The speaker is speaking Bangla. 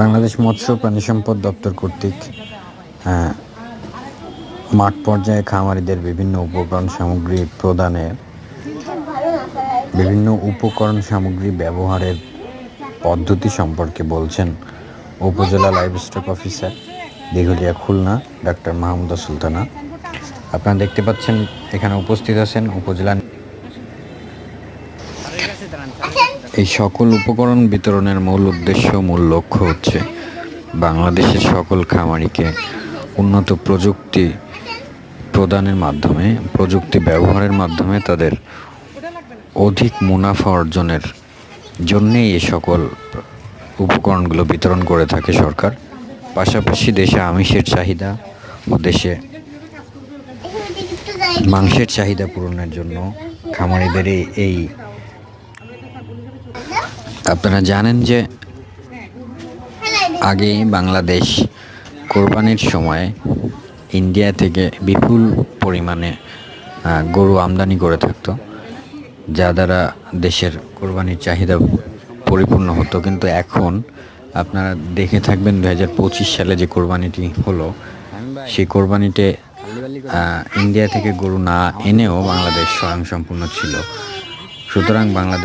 বাংলাদেশ মৎস্য প্রাণী সম্পদ দপ্তর কর্তৃক মাঠ পর্যায়ে খামারিদের বিভিন্ন উপকরণ সামগ্রী প্রদানে বিভিন্ন উপকরণ সামগ্রী ব্যবহারের পদ্ধতি সম্পর্কে বলছেন উপজেলা livestock officer Dighalia Khulna, doctor Mahmuda Sultana. আপনারা দেখতে পাচ্ছেন, এখানে উপস্থিত আছেন উপজেলা এই সকল উপকরণ বিতরণের মূল উদ্দেশ্য মূল লক্ষ্য হচ্ছে বাংলাদেশের সকল খামারিকে উন্নত প্রযুক্তি প্রদানের মাধ্যমে, প্রযুক্তি ব্যবহারের মাধ্যমে তাদের অধিক মুনাফা অর্জনের জন্যেই এ সকল উপকরণগুলো বিতরণ করে থাকে সরকার। পাশাপাশি দেশে আমিষের চাহিদা ও দেশে মাংসের চাহিদা পূরণের জন্য খামারিদের এই- আপনারা জানেন যে আগে বাংলাদেশ কোরবানির সময় ইন্ডিয়া থেকে বিপুল পরিমাণে গরু আমদানি করে থাকতো, যা দ্বারা দেশের কোরবানির চাহিদা পরিপূর্ণ হতো। কিন্তু এখন আপনারা দেখে থাকবেন দু হাজার পঁচিশ সালে যে কোরবানিটি হলো, সেই কোরবানিতে ইন্ডিয়া থেকে গরু না এনেও বাংলাদেশ স্বয়ংসম্পূর্ণ ছিল। সুতরাং বাংলাদেশ